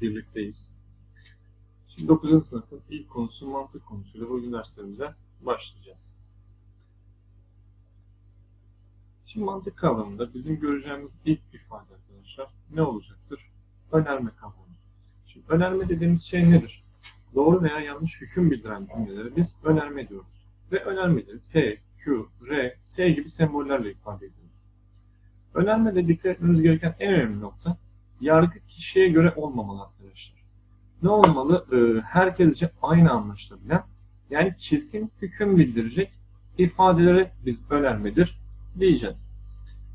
Birlikteyiz. Şimdi 9. sınıfın ilk konusu mantık konusuyla bugün derslerimize başlayacağız. Şimdi mantık kavramında bizim göreceğimiz ilk ifade arkadaşlar ne olacaktır? Önerme kavramı. Şimdi önerme dediğimiz şey nedir? Doğru veya yanlış hüküm bildiren cümleleri biz önerme diyoruz. Ve önermeleri P, Q, R, T gibi sembollerle ifade ediyoruz. Önermede dikkat etmemiz gereken en önemli nokta yargı kişiye göre olmamalı arkadaşlar. Ne olmalı? Ee, herkes için aynı anlaşılabilen yani kesin hüküm bildirecek ifadelere biz önermedir diyeceğiz.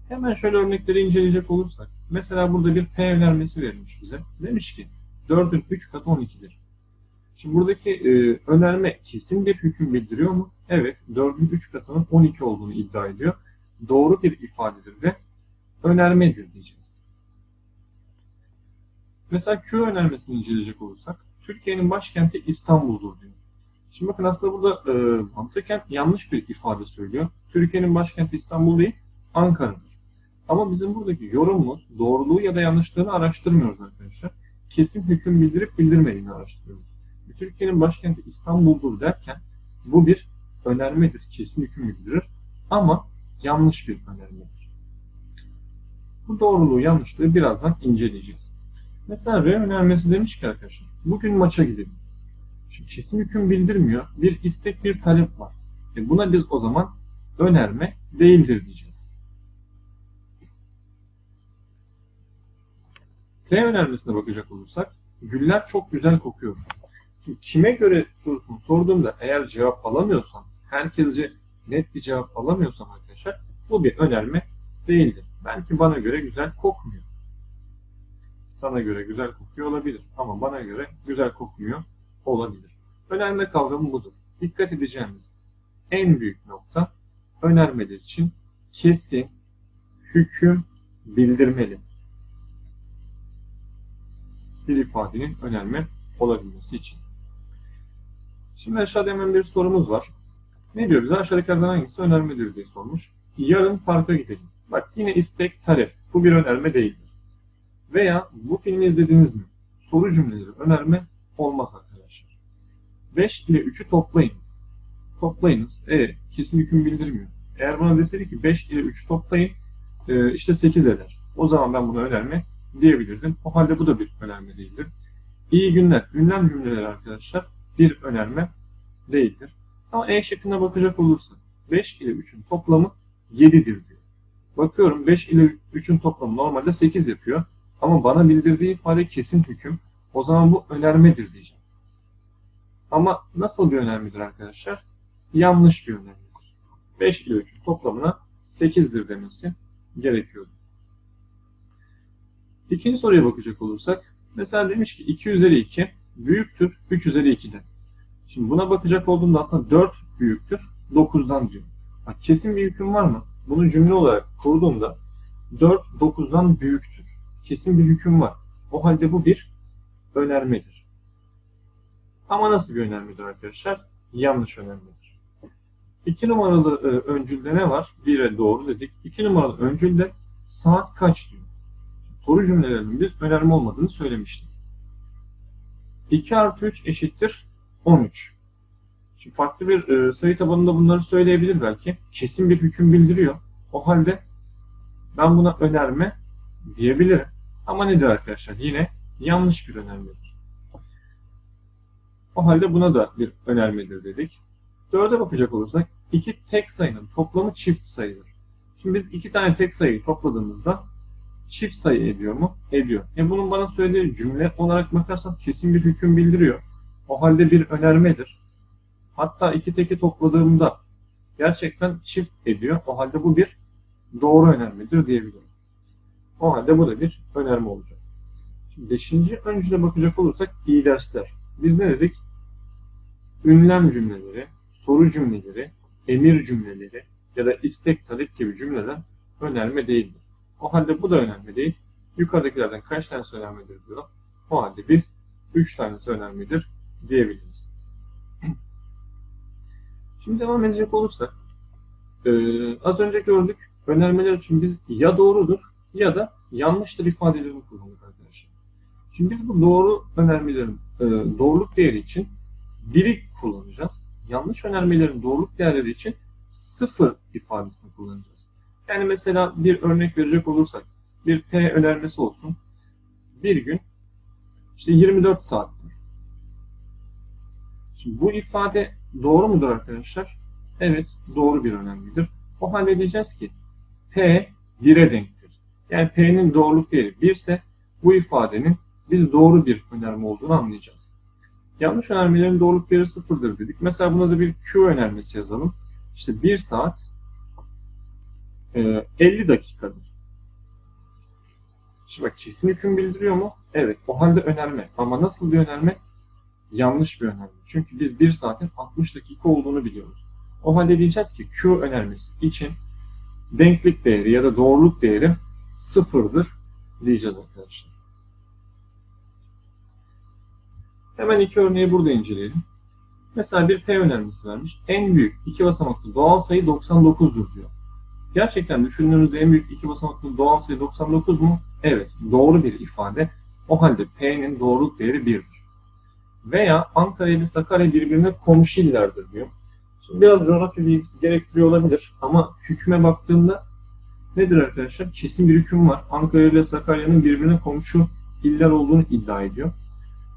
Hemen şöyle örnekleri inceleyecek olursak. Mesela burada bir P önermesi verilmiş bize. Demiş ki 4'ün 3 katı 12'dir. Şimdi buradaki e, önerme kesin bir hüküm bildiriyor mu? Evet. 4'ün 3 katının 12 olduğunu iddia ediyor. Doğru bir ifadedir ve önermedir diyeceğiz. Mesela Q önermesini inceleyecek olursak, Türkiye'nin başkenti İstanbul'dur diyor. Şimdi bakın aslında burada e, mantıken yanlış bir ifade söylüyor. Türkiye'nin başkenti İstanbul değil, Ankara'dır. Ama bizim buradaki yorumumuz doğruluğu ya da yanlışlığını araştırmıyoruz arkadaşlar. Kesin hüküm bildirip bildirmediğini araştırıyoruz. Türkiye'nin başkenti İstanbul'dur derken bu bir önermedir, kesin hüküm bildirir ama yanlış bir önermedir. Bu doğruluğu yanlışlığı birazdan inceleyeceğiz. Mesela R önermesi demiş ki arkadaşlar, bugün maça gidelim. Şimdi kesin hüküm bildirmiyor. Bir istek, bir talep var. E buna biz o zaman önerme değildir diyeceğiz. T önermesine bakacak olursak, güller çok güzel kokuyor. Şimdi kime göre sorusunu sorduğumda eğer cevap alamıyorsam, herkesce net bir cevap alamıyorsam arkadaşlar, bu bir önerme değildir. Belki bana göre güzel kokmuyor sana göre güzel kokuyor olabilir ama bana göre güzel kokmuyor olabilir. Önerme kavramı budur. Dikkat edeceğimiz en büyük nokta önermeler için kesin hüküm bildirmeli. Bir ifadenin önerme olabilmesi için. Şimdi aşağıda hemen bir sorumuz var. Ne diyor bize? Aşağıdakilerden hangisi önermedir diye sormuş. Yarın parka gidelim. Bak yine istek, talep. Bu bir önerme değildir. Veya bu filmi izlediniz mi? Soru cümleleri önerme olmaz arkadaşlar. 5 ile 3'ü toplayınız. Toplayınız. E kesin hüküm bildirmiyor. Eğer bana deseydi ki 5 ile 3'ü toplayın e, işte 8 eder. O zaman ben buna önerme diyebilirdim. O halde bu da bir önerme değildir. İyi günler. Ünlem cümleleri arkadaşlar bir önerme değildir. Ama E şeklinde bakacak olursak 5 ile 3'ün toplamı 7'dir diyor. Bakıyorum 5 ile 3'ün toplamı normalde 8 yapıyor. Ama bana bildirdiği ifade kesin hüküm. O zaman bu önermedir diyeceğim. Ama nasıl bir önermedir arkadaşlar? Yanlış bir önermedir. 5 ile 3'ün toplamına 8'dir demesi gerekiyordu. İkinci soruya bakacak olursak, mesela demiş ki 2 üzeri 2 büyüktür 3 üzeri 2'den. Şimdi buna bakacak olduğumda aslında 4 büyüktür 9'dan diyor. Bak, kesin bir hüküm var mı? Bunu cümle olarak kurduğumda 4 9'dan büyüktür kesin bir hüküm var. O halde bu bir önermedir. Ama nasıl bir önermedir arkadaşlar? Yanlış önermedir. İki numaralı e, öncülde ne var? Bire doğru dedik. İki numaralı öncülde saat kaç diyor. Soru cümlelerinin biz önerme olmadığını söylemiştik. 2 artı 3 eşittir 13. Şimdi farklı bir e, sayı tabanında bunları söyleyebilir belki. Kesin bir hüküm bildiriyor. O halde ben buna önerme diyebilirim. Ama nedir arkadaşlar? Yine yanlış bir önermedir. O halde buna da bir önermedir dedik. Dörde bakacak olursak iki tek sayının toplamı çift sayıdır. Şimdi biz iki tane tek sayıyı topladığımızda çift sayı ediyor mu? Ediyor. E bunun bana söylediği cümle olarak bakarsam kesin bir hüküm bildiriyor. O halde bir önermedir. Hatta iki teki topladığımda gerçekten çift ediyor. O halde bu bir doğru önermedir diyebilirim. O halde bu da bir önerme olacak. Şimdi beşinci öncüle bakacak olursak iyi dersler. Biz ne dedik? Ünlem cümleleri, soru cümleleri, emir cümleleri ya da istek talep gibi cümleler önerme değildir. O halde bu da önerme değil. Yukarıdakilerden kaç tanesi önermedir diyor. O halde biz 3 tanesi önermedir diyebiliriz. Şimdi devam edecek olursak ee, az önce gördük önermeler için biz ya doğrudur ya da yanlıştır ifadelerini kullandık Şimdi biz bu doğru önermelerin e, doğruluk değeri için biri kullanacağız. Yanlış önermelerin doğruluk değerleri için sıfır ifadesini kullanacağız. Yani mesela bir örnek verecek olursak bir P önermesi olsun. Bir gün işte 24 saattir. Şimdi bu ifade doğru mudur arkadaşlar? Evet, doğru bir önermedir. O halde diyeceğiz ki P 1'e denktir. Yani P'nin doğruluk değeri 1 ise bu ifadenin biz doğru bir önerme olduğunu anlayacağız. Yanlış önermelerin doğruluk değeri sıfırdır dedik. Mesela buna da bir Q önermesi yazalım. İşte 1 saat e, 50 dakikadır. Şimdi bak kesin hüküm bildiriyor mu? Evet. O halde önerme. Ama nasıl bir önerme? Yanlış bir önerme. Çünkü biz 1 saatin 60 dakika olduğunu biliyoruz. O halde diyeceğiz ki Q önermesi için denklik değeri ya da doğruluk değeri sıfırdır diyeceğiz arkadaşlar. Hemen iki örneği burada inceleyelim. Mesela bir P önermesi vermiş. En büyük iki basamaklı doğal sayı 99'dur diyor. Gerçekten düşündüğünüzde en büyük iki basamaklı doğal sayı 99 mu? Evet, doğru bir ifade. O halde P'nin doğruluk değeri 1'dir. Veya Ankara ile Sakarya birbirine komşu illerdir diyor. Şimdi biraz coğrafya bilgisi gerektiriyor olabilir ama hükme baktığımda nedir arkadaşlar? Kesin bir hüküm var. Ankara ile Sakarya'nın birbirine komşu iller olduğunu iddia ediyor.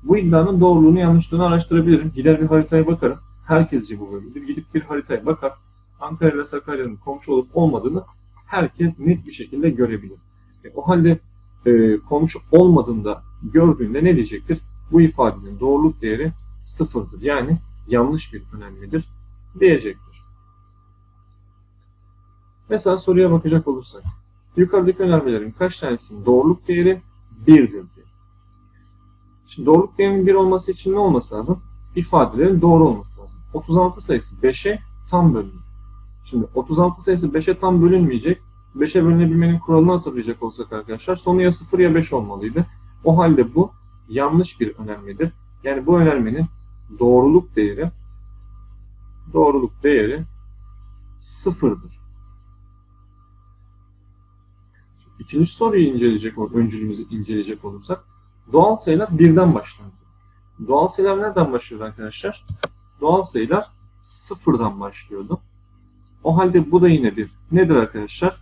Bu iddianın doğruluğunu yanlışlığını araştırabilirim. Gider bir haritaya bakarım. Herkesce bu böyledir. Gidip bir haritaya bakar. Ankara ile Sakarya'nın komşu olup olmadığını herkes net bir şekilde görebilir. E, o halde e, komşu olmadığında gördüğünde ne diyecektir? Bu ifadenin doğruluk değeri sıfırdır. Yani yanlış bir önermedir diyecektir. Mesela soruya bakacak olursak. Yukarıdaki önermelerin kaç tanesinin doğruluk değeri 1'dir diyor. Şimdi doğruluk değerinin 1 olması için ne olması lazım? İfadelerin doğru olması lazım. 36 sayısı 5'e tam bölünür. Şimdi 36 sayısı 5'e tam bölünmeyecek. 5'e bölünebilmenin kuralını hatırlayacak olsak arkadaşlar sonu ya 0 ya 5 olmalıydı. O halde bu yanlış bir önermedir. Yani bu önermenin doğruluk değeri doğruluk değeri sıfırdır. İkinci soruyu inceleyecek, öncülümüzü inceleyecek olursak doğal sayılar birden başlar. Doğal sayılar nereden başlıyor arkadaşlar? Doğal sayılar sıfırdan başlıyordu. O halde bu da yine bir nedir arkadaşlar?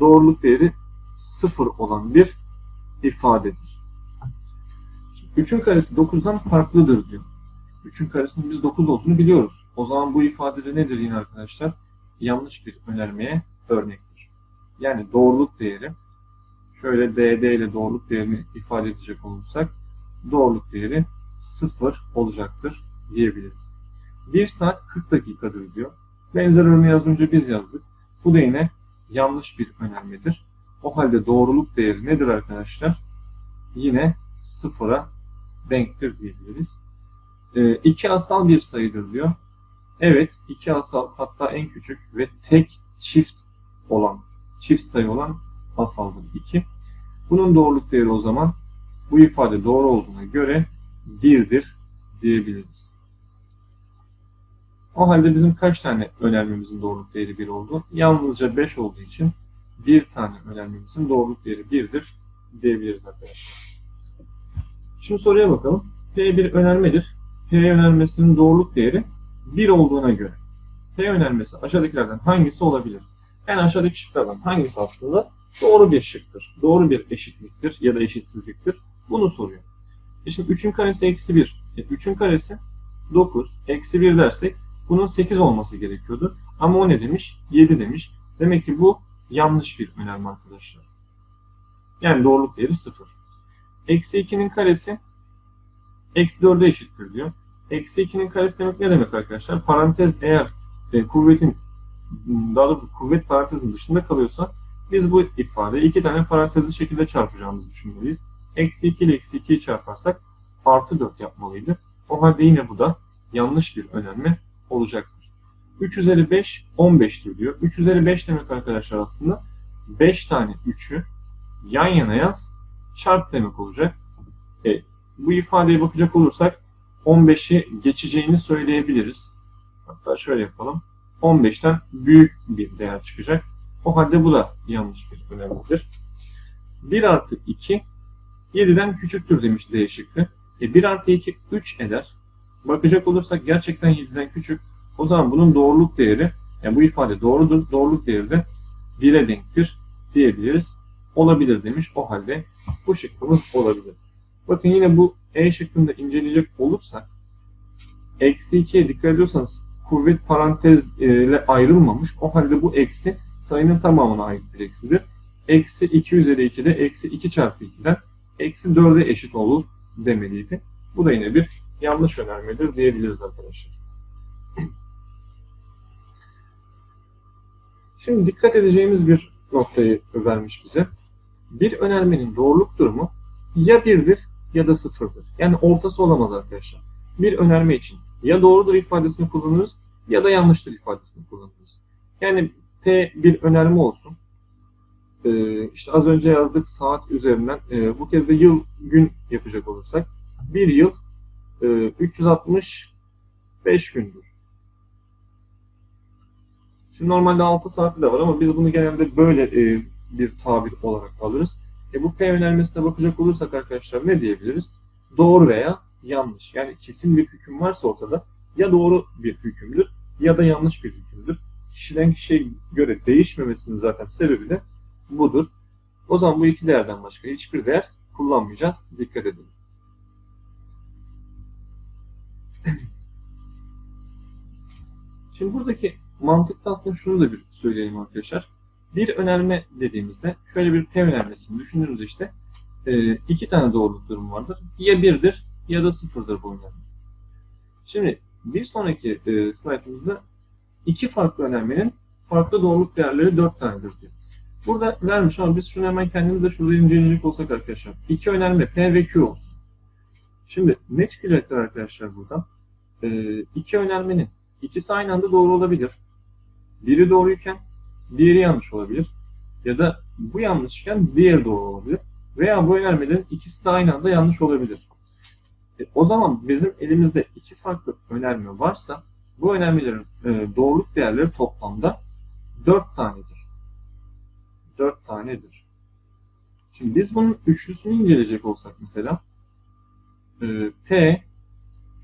Doğruluk değeri sıfır olan bir ifadedir. 3'ün karesi 9'dan farklıdır diyor. 3'ün karesinin biz 9 olduğunu biliyoruz. O zaman bu ifadede nedir yine arkadaşlar? Yanlış bir önermeye örnektir. Yani doğruluk değeri şöyle DD ile doğruluk değerini ifade edecek olursak doğruluk değeri 0 olacaktır diyebiliriz. 1 saat 40 dakikadır diyor. Benzer örneği az önce biz yazdık. Bu da yine yanlış bir önermedir. O halde doğruluk değeri nedir arkadaşlar? Yine sıfıra denktir diyebiliriz. 2 asal bir sayıdır diyor. Evet, 2 asal hatta en küçük ve tek çift olan, çift sayı olan asaldır 2. Bunun doğruluk değeri o zaman bu ifade doğru olduğuna göre 1'dir diyebiliriz. O halde bizim kaç tane önermemizin doğruluk değeri 1 oldu? Yalnızca 5 olduğu için bir tane önermemizin doğruluk değeri 1'dir diyebiliriz arkadaşlar. Şimdi soruya bakalım. P bir önermedir. P önermesinin doğruluk değeri 1 olduğuna göre. P önermesi aşağıdakilerden hangisi olabilir? En aşağıdaki şıklardan hangisi aslında doğru bir şıktır? Doğru bir eşitliktir ya da eşitsizliktir. Bunu soruyor. E şimdi 3'ün karesi eksi 1. E 3'ün karesi 9. Eksi 1 dersek bunun 8 olması gerekiyordu. Ama o ne demiş? 7 demiş. Demek ki bu yanlış bir önerme arkadaşlar. Yani doğruluk değeri 0. Eksi 2'nin karesi eksi 4'e eşittir diyor. Eksi 2'nin karesi demek ne demek arkadaşlar? Parantez eğer e, kuvvetin daha doğrusu kuvvet parantezin dışında kalıyorsa biz bu ifadeyi iki tane parantezli şekilde çarpacağımızı düşünmeliyiz. Eksi 2 ile eksi 2'yi çarparsak artı 4 yapmalıydı. O halde yine bu da yanlış bir önerme olacaktır. 3 üzeri 5 15'tir diyor. 3 üzeri 5 demek arkadaşlar aslında 5 tane 3'ü yan yana yaz çarp demek olacak. E, bu ifadeye bakacak olursak 15'i geçeceğini söyleyebiliriz. Hatta şöyle yapalım. 15'ten büyük bir değer çıkacak. O halde bu da yanlış bir önermedir. 1 artı 2 7'den küçüktür demiş D şıkkı. E 1 artı 2 3 eder. Bakacak olursak gerçekten 7'den küçük. O zaman bunun doğruluk değeri, yani bu ifade doğrudur, doğruluk değeri de 1'e denktir diyebiliriz. Olabilir demiş. O halde bu şıkkımız olabilir. Bakın yine bu E şıkkında inceleyecek olursak eksi 2'ye dikkat ediyorsanız kuvvet parantez ile ayrılmamış. O halde bu eksi sayının tamamına ait bir eksidir. Eksi 2 üzeri 2'de eksi 2 çarpı 2'den eksi 4'e eşit olur demeliydi. Bu da yine bir yanlış önermedir diyebiliriz arkadaşlar. Şimdi dikkat edeceğimiz bir noktayı vermiş bize. Bir önermenin doğruluk durumu ya birdir ya da sıfırdır. Yani ortası olamaz arkadaşlar. Bir önerme için ya doğrudur ifadesini kullanırız ya da yanlıştır ifadesini kullanırız. Yani P bir önerme olsun. Ee, işte az önce yazdık saat üzerinden. Ee, bu kez de yıl gün yapacak olursak. Bir yıl e, 365 gündür. Şimdi normalde 6 saati de var ama biz bunu genelde böyle e, bir tabir olarak alırız. E bu P önermesine bakacak olursak arkadaşlar ne diyebiliriz? Doğru veya yanlış. Yani kesin bir hüküm varsa ortada ya doğru bir hükümdür ya da yanlış bir hükümdür. Kişiden kişiye göre değişmemesinin zaten sebebi de budur. O zaman bu iki değerden başka hiçbir değer kullanmayacağız. Dikkat edin. Şimdi buradaki mantıkta aslında şunu da bir söyleyelim arkadaşlar. Bir önerme dediğimizde şöyle bir P önermesini düşündüğünüzde işte e, iki tane doğruluk durumu vardır. Ya birdir ya da sıfırdır bu önerme. Şimdi bir sonraki e, slaytımızda iki farklı önermenin farklı doğruluk değerleri dört tanedir diyor. Burada vermiş ama biz şunu hemen kendimiz de şurada inceleyecek olsak arkadaşlar. İki önerme P ve Q olsun. Şimdi ne çıkacaktır arkadaşlar buradan? E, iki önermenin ikisi aynı anda doğru olabilir. Biri doğruyken diğeri yanlış olabilir. Ya da bu yanlışken diğeri doğru olabilir. Veya bu önermelerin ikisi de aynı anda yanlış olabilir. E, o zaman bizim elimizde iki farklı önerme varsa bu önermelerin e, doğruluk değerleri toplamda 4 tanedir. 4 tanedir. Şimdi biz bunun üçlüsünü inceleyecek olsak mesela e, P,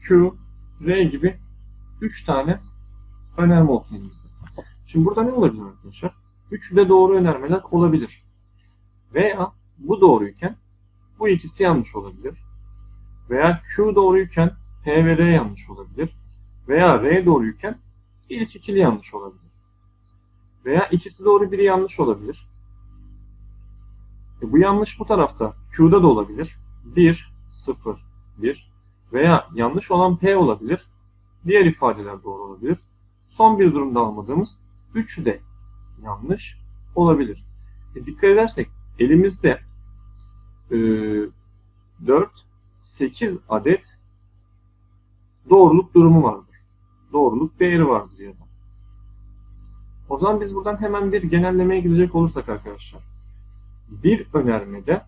Q, R gibi 3 tane önerme olsun elimizde. Şimdi burada ne olabilir arkadaşlar? Üçü de doğru önermeler olabilir. Veya bu doğruyken bu ikisi yanlış olabilir. Veya Q doğruyken P ve R yanlış olabilir. Veya R doğruyken ilk ikili yanlış olabilir. Veya ikisi doğru biri yanlış olabilir. E bu yanlış bu tarafta Q'da da olabilir. 1, 0, 1. Veya yanlış olan P olabilir. Diğer ifadeler doğru olabilir. Son bir durumda almadığımız üçü de yanlış olabilir. E dikkat edersek elimizde e, 4, 8 adet doğruluk durumu vardır. Doğruluk değeri vardır ya da. O zaman biz buradan hemen bir genellemeye gidecek olursak arkadaşlar. Bir önermede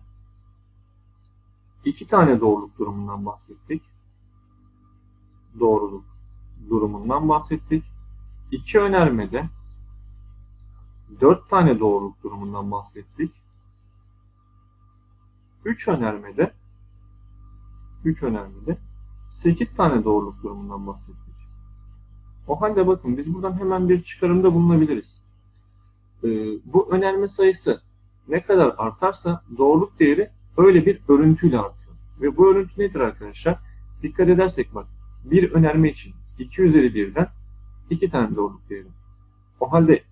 iki tane doğruluk durumundan bahsettik. Doğruluk durumundan bahsettik. İki önermede dört tane doğruluk durumundan bahsettik. Üç önermede üç önermede 8 tane doğruluk durumundan bahsettik. O halde bakın biz buradan hemen bir çıkarımda bulunabiliriz. Ee, bu önerme sayısı ne kadar artarsa doğruluk değeri öyle bir örüntüyle artıyor. Ve bu örüntü nedir arkadaşlar? Dikkat edersek bak bir önerme için 2 üzeri 1'den 2 tane doğruluk değeri. O halde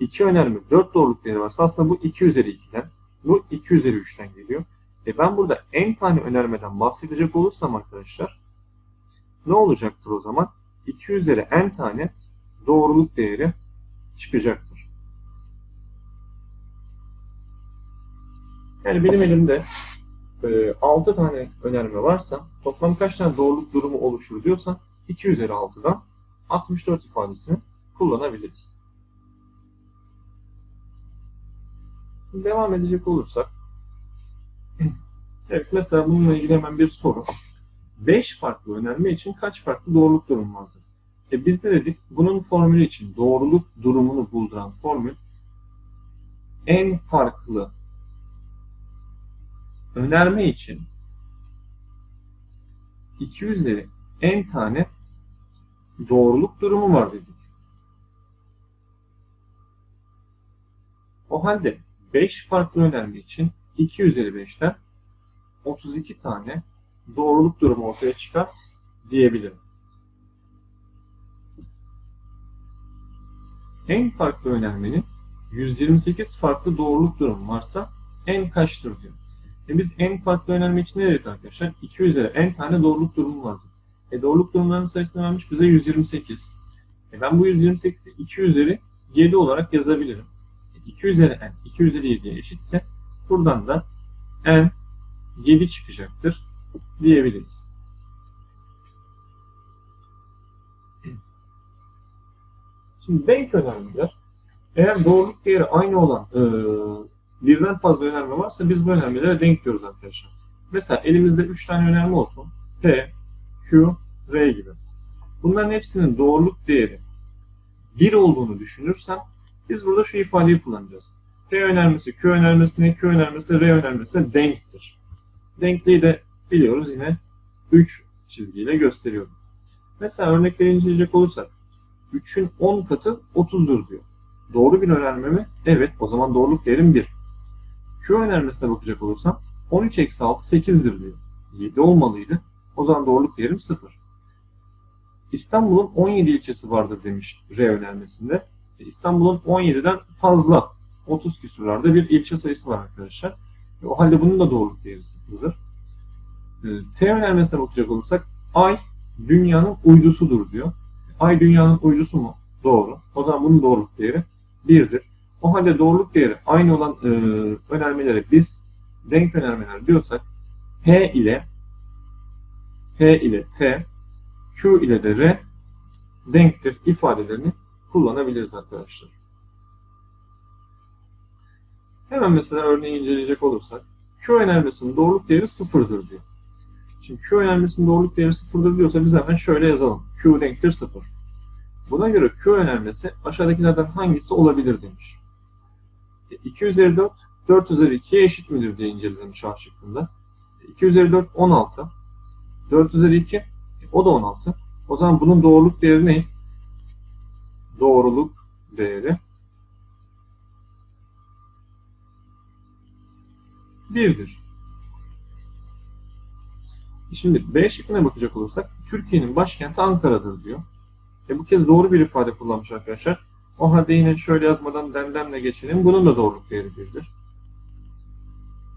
2 önerme 4 doğruluk değeri varsa aslında bu 2 üzeri 2'den, bu 2 üzeri 3'ten geliyor. E ben burada en tane önermeden bahsedecek olursam arkadaşlar ne olacaktır o zaman? 2 üzeri n tane doğruluk değeri çıkacaktır. Yani benim elimde e, 6 tane önerme varsa toplam kaç tane doğruluk durumu oluşur diyorsan 2 üzeri 6'dan 64 ifadesini kullanabiliriz. Devam edecek olursak Evet mesela bununla ilgili hemen bir soru. 5 farklı önerme için kaç farklı doğruluk durumu vardır? E biz de dedik bunun formülü için doğruluk durumunu bulduran formül en farklı önerme için 2 üzeri n tane doğruluk durumu var dedik. O halde 5 farklı önerme için 2 üzeri 5'ten 32 tane doğruluk durumu ortaya çıkar diyebilirim. En farklı önermenin 128 farklı doğruluk durumu varsa n kaçtır diyor. E biz en farklı önerme için ne dedik arkadaşlar? 2 üzeri n tane doğruluk durumu vardı. E doğruluk durumlarının sayısını vermiş bize 128. E ben bu 128'i 2 üzeri 7 olarak yazabilirim. E 2 üzeri n 2 üzeri 7'ye eşitse buradan da n 7 çıkacaktır diyebiliriz. Şimdi denk önermeler eğer doğruluk değeri aynı olan e, birden fazla önerme varsa biz bu önermelere denk diyoruz arkadaşlar. Mesela elimizde 3 tane önerme olsun. P, Q, R gibi. Bunların hepsinin doğruluk değeri 1 olduğunu düşünürsem biz burada şu ifadeyi kullanacağız. P önermesi, Q önermesine, Q önermesi, R önermesine denktir. Denkliği de biliyoruz yine 3 çizgiyle gösteriyorum. Mesela örnekleri inceleyecek olursak 3'ün 10 katı 30'dur diyor. Doğru bir önerme mi? Evet. O zaman doğruluk değerim 1. Q önermesine bakacak olursam 13 eksi 6 8'dir diyor. 7 olmalıydı. O zaman doğruluk değerim 0. İstanbul'un 17 ilçesi vardır demiş R önermesinde. E, İstanbul'un 17'den fazla 30 küsurlarda bir ilçe sayısı var arkadaşlar. E, o halde bunun da doğruluk değeri 0'dır. E, T önermesine bakacak olursak Ay dünyanın uydusudur diyor. Ay dünyanın uydusu mu? Doğru. O zaman bunun doğruluk değeri 1'dir. O halde doğruluk değeri aynı olan e, önermelere biz denk önermeler diyorsak P ile P ile T, Q ile de R denktir ifadelerini kullanabiliriz arkadaşlar. Hemen mesela örneği inceleyecek olursak Q önermesinin doğruluk değeri sıfırdır diyor. Şimdi Q önermesinin doğruluk değeri sıfırdır diyorsa biz hemen şöyle yazalım. Q denktir sıfır. Buna göre Q önermesi aşağıdakilerden hangisi olabilir demiş. 2 üzeri 4, 4 üzeri 2'ye eşit midir diye inceledim şah şıkkında. 2 üzeri 4, 16. 4 üzeri 2, o da 16. O zaman bunun doğruluk değeri ne? Doğruluk değeri 1'dir. Şimdi B şıkkına bakacak olursak Türkiye'nin başkenti Ankara'dır diyor. E bu kez doğru bir ifade kullanmış arkadaşlar. O halde yine şöyle yazmadan dendemle geçelim. Bunun da doğruluk değeri 1'dir.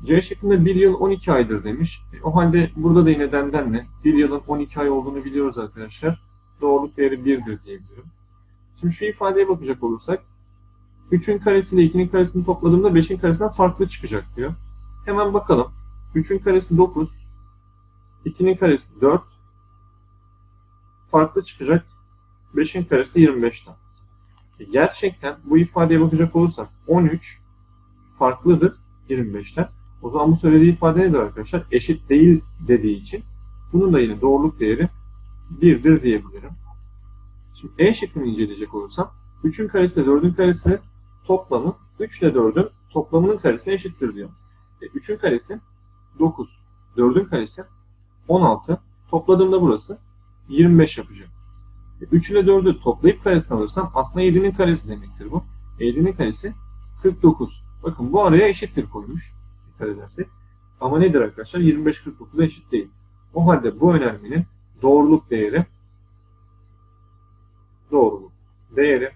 C şıkkında 1 yıl 12 aydır demiş. E o halde burada da yine dendemle 1 yılın 12 ay olduğunu biliyoruz arkadaşlar. Doğruluk değeri 1'dir diyebilirim. Şimdi şu ifadeye bakacak olursak 3'ün karesi ile 2'nin karesini topladığımda 5'in karesinden farklı çıkacak diyor. Hemen bakalım. 3'ün karesi 9, 2'nin karesi 4, farklı çıkacak 5'in karesi 25'ten. E gerçekten bu ifadeye bakacak olursak 13 farklıdır 25'ten. O zaman bu söylediği ifade nedir arkadaşlar? Eşit değil dediği için bunun da yine doğruluk değeri 1'dir diyebilirim. Şimdi E şeklini inceleyecek olursam 3'ün karesi ile 4'ün karesi toplamı 3 ile 4'ün toplamının karesine eşittir diyor. E, 3'ün karesi 9, 4'ün karesi 16, topladığımda burası 25 yapacak. 3 ile 4'ü toplayıp karesini alırsam aslında 7'nin karesi demektir bu. 7'nin karesi 49. Bakın bu araya eşittir koymuş. Dikkat edersek. Ama nedir arkadaşlar? 25 49'a eşit değil. O halde bu önermenin doğruluk değeri doğruluk değeri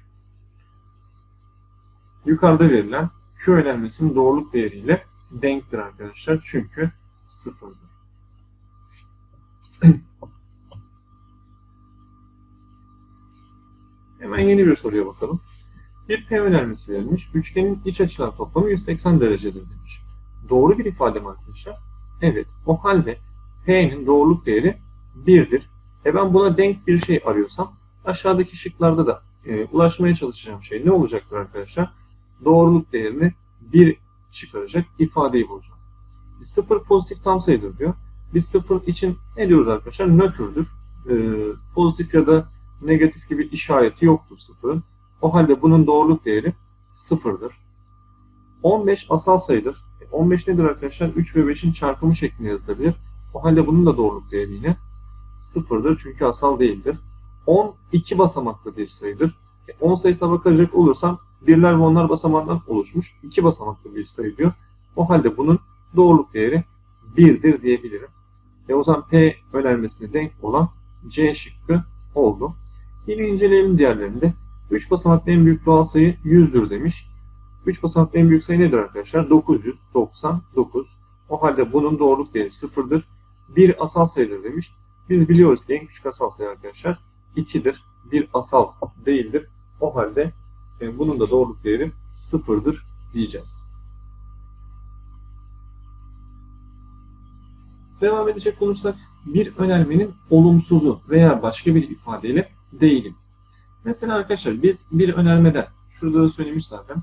yukarıda verilen Q önermesinin doğruluk değeriyle denktir arkadaşlar. Çünkü sıfırdır. Hemen yeni bir soruya bakalım. Bir P önermesi verilmiş. Üçgenin iç açılar toplamı 180 derecedir demiş. Doğru bir ifade mi arkadaşlar? Evet. O halde P'nin doğruluk değeri 1'dir. E ben buna denk bir şey arıyorsam aşağıdaki şıklarda da e, ulaşmaya çalışacağım şey ne olacaktır arkadaşlar? Doğruluk değerini 1 çıkaracak ifadeyi bulacağım. 0 pozitif tam sayıdır diyor. Biz 0 için ne diyoruz arkadaşlar? Nötrdür. E, pozitif ya da negatif gibi işareti yoktur sıfırın. O halde bunun doğruluk değeri sıfırdır. 15 asal sayıdır. 15 nedir arkadaşlar? 3 ve 5'in çarpımı şeklinde yazılabilir. O halde bunun da doğruluk değeri yine sıfırdır çünkü asal değildir. 10 iki basamaklı bir sayıdır. E, 10 sayısına bakacak olursam birler ve onlar basamağından oluşmuş. iki basamaklı bir sayı diyor. O halde bunun doğruluk değeri 1'dir diyebilirim. E o zaman P önermesine denk olan C şıkkı oldu. Yine inceleyelim diğerlerinde. 3 basamaklı en büyük doğal sayı 100'dür demiş. 3 basamaklı en büyük sayı nedir arkadaşlar? 999. O halde bunun doğruluk değeri sıfırdır. Bir asal sayıdır demiş. Biz biliyoruz ki en küçük asal sayı arkadaşlar 2'dir. Bir asal değildir. O halde e, bunun da doğruluk değeri sıfırdır diyeceğiz. Devam edecek olursak bir önermenin olumsuzu veya başka bir ifadeyle değilim. Mesela arkadaşlar biz bir önermeden, şurada da söylemiş zaten,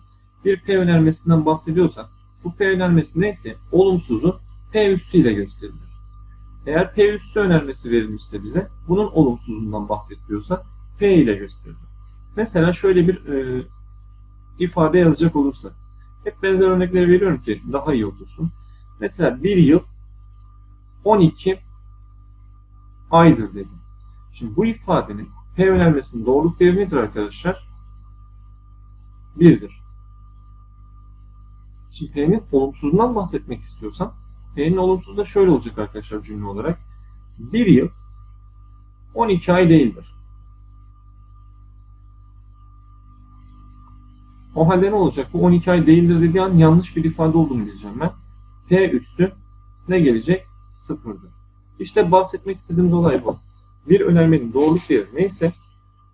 bir P önermesinden bahsediyorsak bu P önermesi neyse olumsuzu P üssüyle gösterilir. Eğer P üssü önermesi verilmişse bize bunun olumsuzundan bahsediyorsa P ile gösterilir. Mesela şöyle bir e, ifade yazacak olursak. Hep benzer örnekleri veriyorum ki daha iyi otursun. Mesela bir yıl 12 aydır dedim. Şimdi bu ifadenin P önermesinin doğruluk değeri nedir arkadaşlar? 1'dir. Şimdi P'nin olumsuzundan bahsetmek istiyorsam P'nin olumsuzu da şöyle olacak arkadaşlar cümle olarak. 1 yıl 12 ay değildir. O halde ne olacak? Bu 12 ay değildir dediği an yanlış bir ifade olduğunu bileceğim ben. P üstü ne gelecek? Sıfırdır. İşte bahsetmek istediğimiz olay bu. Bir önermenin doğruluk değeri neyse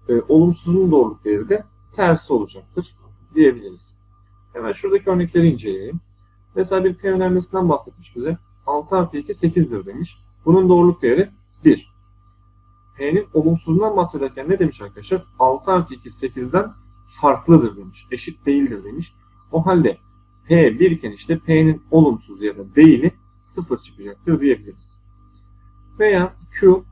e, olumsuzun doğruluk değeri de tersi olacaktır diyebiliriz. Hemen şuradaki örnekleri inceleyelim. Mesela bir P önermesinden bahsetmiş bize. 6 artı 2 8'dir demiş. Bunun doğruluk değeri 1. P'nin olumsuzundan bahsederken ne demiş arkadaşlar? 6 artı 2 8'den farklıdır demiş. Eşit değildir demiş. O halde P 1 iken işte P'nin olumsuz ya da değili 0 çıkacaktır diyebiliriz. Veya Q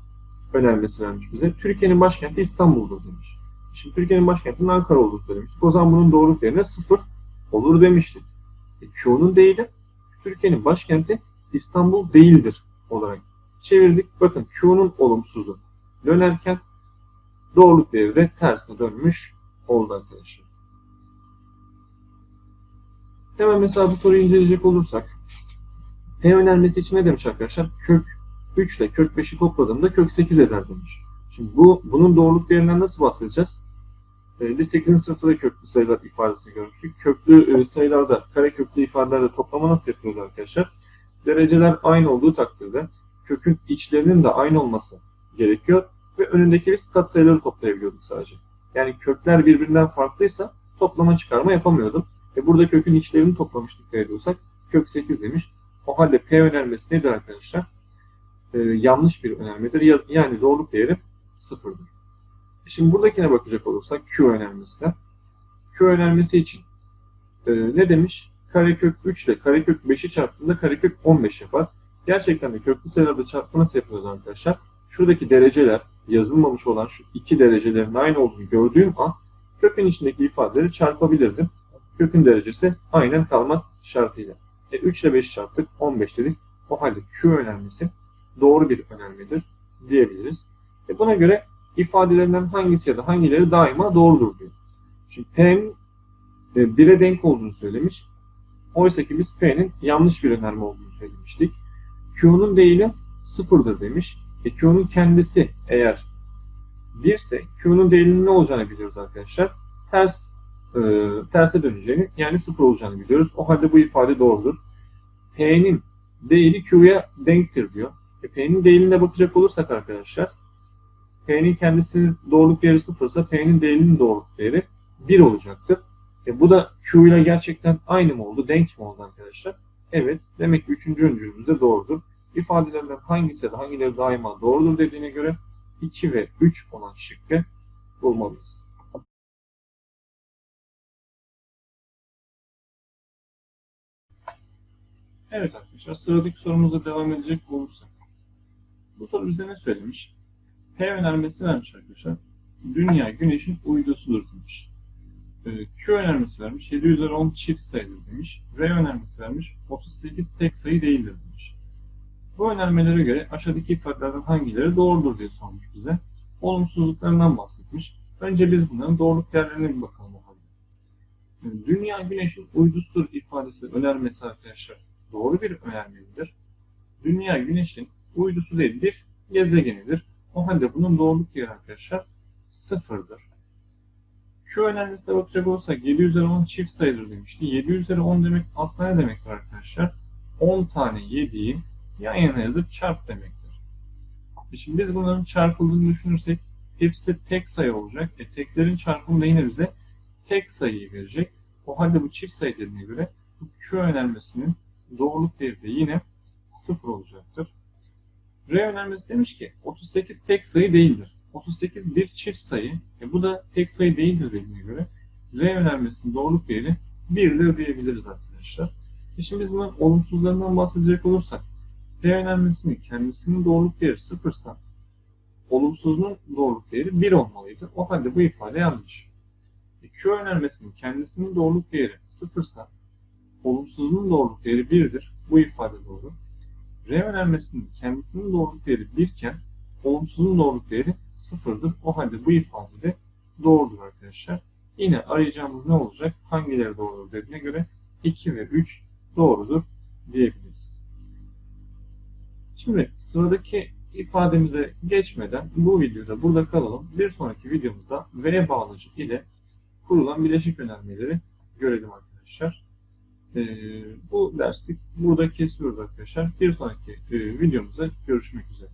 önermesi vermiş bize. Türkiye'nin başkenti İstanbul'dur demiş. Şimdi Türkiye'nin başkentinin Ankara olduğunu söylemiştik. O zaman bunun doğruluk değerine 0 olur demiştik. E, Q'nun değili Türkiye'nin başkenti İstanbul değildir olarak çevirdik. Bakın Q'nun olumsuzu dönerken doğruluk değeri de tersine dönmüş oldu arkadaşlar. Hemen mesela bu soruyu inceleyecek olursak P önermesi için ne demiş arkadaşlar? Kök 3 ile kök 5'i topladığımda kök 8 eder demiş. Şimdi bu bunun doğruluk değerinden nasıl bahsedeceğiz? Biz 8. sınıfta köklü sayılar ifadesini görmüştük. Köklü e, sayılarda, kare köklü ifadelerde toplama nasıl yapıyoruz arkadaşlar? Dereceler aynı olduğu takdirde kökün içlerinin de aynı olması gerekiyor ve önündeki biz katsayıları toplayabiliyorduk sadece. Yani kökler birbirinden farklıysa toplama çıkarma yapamıyordum. E burada kökün içlerini toplamıştık ediyorsak kök 8 demiş. O halde P önermesi nedir arkadaşlar? Ee, yanlış bir önermedir. Ya- Yani doğruluk değeri sıfırdır. E Şimdi buradakine bakacak olursak Q önermesine. Q önermesi için e, ne demiş? Karekök 3 ile karekök 5'i çarptığında karekök 15 yapar. Gerçekten de köklü sayılarda çarpma nasıl yapıyoruz arkadaşlar? Şuradaki dereceler yazılmamış olan şu iki derecelerin aynı olduğunu gördüğüm an kökün içindeki ifadeleri çarpabilirdim. Kökün derecesi aynen kalmak şartıyla. E, 3 ile 5 çarptık 15 dedik. O halde Q önermesi doğru bir önermedir diyebiliriz. E buna göre ifadelerinden hangisi ya da hangileri daima doğrudur diyor. Şimdi P'nin e, 1'e denk olduğunu söylemiş. Oysa ki biz P'nin yanlış bir önerme olduğunu söylemiştik. Q'nun değili sıfırdır demiş. E Q'nun kendisi eğer 1 ise Q'nun değilinin ne olacağını biliyoruz arkadaşlar. Ters e, terse döneceğini yani sıfır olacağını biliyoruz. O halde bu ifade doğrudur. P'nin değili Q'ya denktir diyor. E, P'nin değiline bakacak olursak arkadaşlar P'nin kendisinin doğruluk değeri sıfırsa P'nin değilinin doğruluk değeri 1 olacaktır. E, bu da Q ile gerçekten aynı mı oldu? Denk mi oldu arkadaşlar? Evet. Demek ki üçüncü öncülümüz de doğrudur. İfadelerinden hangisi ya hangileri daima doğrudur dediğine göre 2 ve 3 olan şıkkı bulmalıyız. Evet arkadaşlar sıradaki sorumuzla devam edecek olursak. Bu soru bize ne söylemiş? P önermesi vermiş arkadaşlar. Dünya güneşin uydusudur demiş. Ee, Q önermesi vermiş. 7 üzeri 10 çift sayıdır demiş. R önermesi vermiş. 38 tek sayı değildir demiş. Bu önermelere göre aşağıdaki ifadelerden hangileri doğrudur diye sormuş bize. Olumsuzluklarından bahsetmiş. Önce biz bunların doğruluk değerlerine bir bakalım. Ee, Dünya güneşin uydusudur ifadesi önermesi arkadaşlar doğru bir önerme midir? Dünya güneşin uydusu değil bir gezegenidir. O halde bunun doğruluk değeri arkadaşlar sıfırdır. Q önermesine bakacak olursak 7 üzeri 10 çift sayıdır demişti. 7 üzeri 10 demek aslında ne demektir arkadaşlar? 10 tane 7'yi yan yana yazıp çarp demektir. E Şimdi biz bunların çarpıldığını düşünürsek hepsi tek sayı olacak. E teklerin çarpımı da yine bize tek sayıyı verecek. O halde bu çift sayı dediğine göre bu Q önermesinin doğruluk değeri de yine sıfır olacaktır. R önermesi demiş ki 38 tek sayı değildir. 38 bir çift sayı. E bu da tek sayı değildir dediğine göre R önermesinin doğruluk değeri 1'dir diyebiliriz arkadaşlar. E şimdi biz bunun olumsuzlarından bahsedecek olursak R önermesinin kendisinin doğruluk değeri sıfırsa olumsuzluğun doğruluk değeri 1 olmalıydı. O halde bu ifade yanlış. E Q önermesinin kendisinin doğruluk değeri sıfırsa olumsuzluğun doğruluk değeri 1'dir. Bu ifade doğru. R önermesinin kendisinin doğruluk değeri 1 iken olumsuzluğun doğruluk değeri 0'dır. O halde bu ifade de doğrudur arkadaşlar. Yine arayacağımız ne olacak? Hangileri doğrudur dediğine göre 2 ve 3 doğrudur diyebiliriz. Şimdi sıradaki ifademize geçmeden bu videoda burada kalalım. Bir sonraki videomuzda V bağlacı ile kurulan bileşik önermeleri görelim arkadaşlar. Ee, bu derslik burada kesiyoruz arkadaşlar. Bir sonraki e, videomuzda görüşmek üzere.